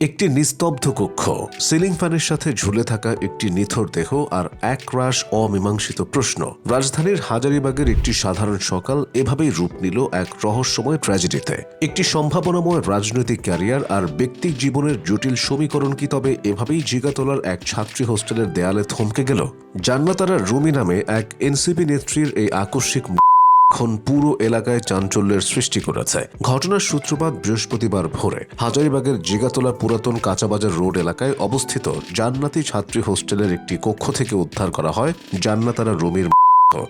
একটি নিস্তব্ধ কক্ষ। সিলিং ফ্যানের সাথে ঝুলে থাকা একটি নিথর দেহ আর এক রাশ অমীমাংসিত প্রশ্ন। রাজধানীর হাজারিবাগের একটি সাধারণ সকাল এভাবেই রূপ নিল এক রহস্যময় ট্র্যাজেডিতে। একটি সম্ভাবনাময় রাজনৈতিক ক্যারিয়ার আর ব্যক্তিক জীবনের জটিল সমীকরণ কি তবে এভাবেই জিগাতলার এক ছাত্রী হোস্টেলের দেয়ালে থমকে গেল? জান্নাতারা রুমি নামে এক এনসিপি নেত্রীর এই আকস্মিক এখন পুরো এলাকায় চাঞ্চল্যের সৃষ্টি করেছে ঘটনার সূত্রপাত বৃহস্পতিবার ভোরে হাজারিবাগের জিগাতলা পুরাতন কাঁচাবাজার রোড এলাকায় অবস্থিত জান্নাতি ছাত্রী হোস্টেলের একটি কক্ষ থেকে উদ্ধার করা হয় জান্নাতারা রুমির।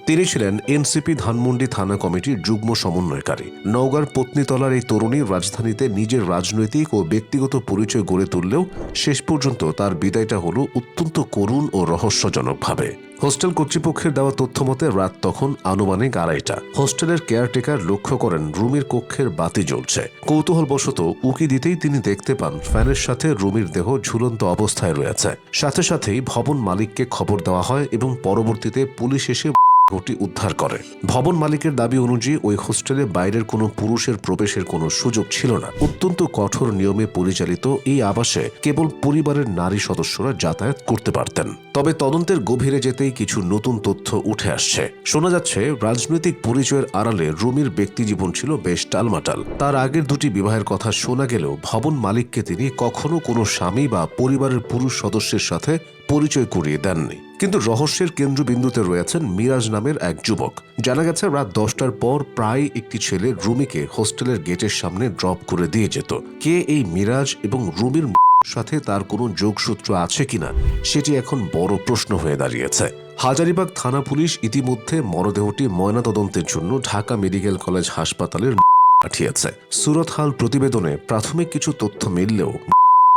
তিনি ছিলেন এনসিপি ধানমন্ডি থানা কমিটির যুগ্ম সমন্বয়কারী। নওগাঁর পত্নীতলার এই তরুণী রাজধানীতে নিজের রাজনৈতিক ও ব্যক্তিগত পরিচয় গড়ে তুললেও শেষ পর্যন্ত তার বিদায়টা হলো অত্যন্ত করুণ ও রহস্যজনকভাবে। হোস্টেল কর্তৃপক্ষের দেওয়া তথ্য মতে রাত তখন আনুমানিক আড়াইটা। হোস্টেলের কেয়ারটেকার লক্ষ্য করেন রুমির কক্ষের বাতি জ্বলছে। কৌতূহলবশত উকি দিতেই তিনি দেখতে পান ফ্যানের সাথে রুমির দেহ ঝুলন্ত অবস্থায় রয়েছে। সাথে সাথেই ভবন মালিককে খবর দেওয়া হয় এবং পরবর্তীতে পুলিশ এসে দেহটি উদ্ধার করে। ভবন মালিকের দাবি অনুযায়ী ওই হোস্টেলে বাইরের কোনো পুরুষের প্রবেশের কোনো সুযোগ ছিল না। অত্যন্ত কঠোর নিয়মে পরিচালিত এই আবাসে কেবল পরিবারের নারী সদস্যরা যাতায়াত করতে পারতেন। তবে তদন্তের গভীরে যেতেই কিছু নতুন তথ্য উঠে আসছে। শোনা যাচ্ছে, রাজনৈতিক পরিচয়ের আড়ালে রুমির ব্যক্তি জীবন ছিল বেশ টালমাটাল। তার আগের দুটি বিবাহের কথা শোনা গেলেও ভবন মালিককে তিনি কখনো কোনো স্বামী বা পরিবারের পুরুষ সদস্যের সাথে পরিচয় করিয়ে দেননি। কিন্তু রহস্যের কেন্দ্রবিন্দুতে রয়েছেন মিরাজ নামের এক যুবক। জানা গেছে, রাত দশটার পর প্রায় একটি ছেলে রুমিকে হোস্টেলের গেটের সামনে ড্রপ করে দিয়ে যেত। কে এই মিরাজ এবং রুমির সাথে তার কোনো যোগসূত্র আছে কিনা, সেটি এখন বড় প্রশ্ন হয়ে দাঁড়িয়েছে। হাজারিবাগ থানা পুলিশ ইতিমধ্যে মরদেহটি ময়নাতদন্তের জন্য ঢাকা মেডিকেল কলেজ হাসপাতালের পাঠিয়েছে। সুরত হাল প্রতিবেদনে প্রাথমিক কিছু তথ্য মিললেও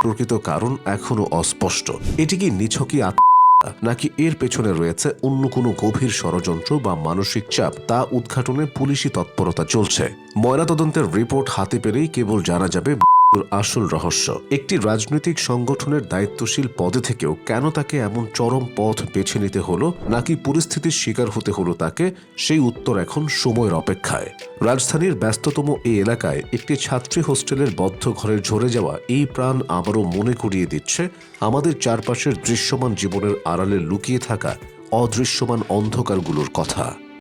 প্রকৃত কারণ এখনও অস্পষ্ট। এটি কি নিছকই আত্মহত্যা নাকি এর পেছনে রয়েছে অন্য কোনো গভীর ষড়যন্ত্র বা মানসিক চাপ তা উদ্ঘাটনে পুলিশি তৎপরতা চলছে। ময়নাতদন্তের রিপোর্ট হাতে পেলেই কেবল জানা যাবে আসল রহস্য। একটি রাজনৈতিক সংগঠনের দায়িত্বশীল পদে থেকেও কেন তাকে এমন চরম পথ বেছে নিতে হলো, নাকি পরিস্থিতির শিকার হতে হলো তাকে, সেই উত্তর এখন সময়ের অপেক্ষায়। রাজধানীর ব্যস্ততম এই এলাকায় একটি ছাত্রী হোস্টেলের বদ্ধ ঘরে ঝরে যাওয়া এই প্রাণ আবারও মনে করিয়ে দিচ্ছে, আমাদের চারপাশের দৃশ্যমান জীবনের আড়ালে লুকিয়ে থাকা অদৃশ্যমান অন্ধকারগুলোর কথা।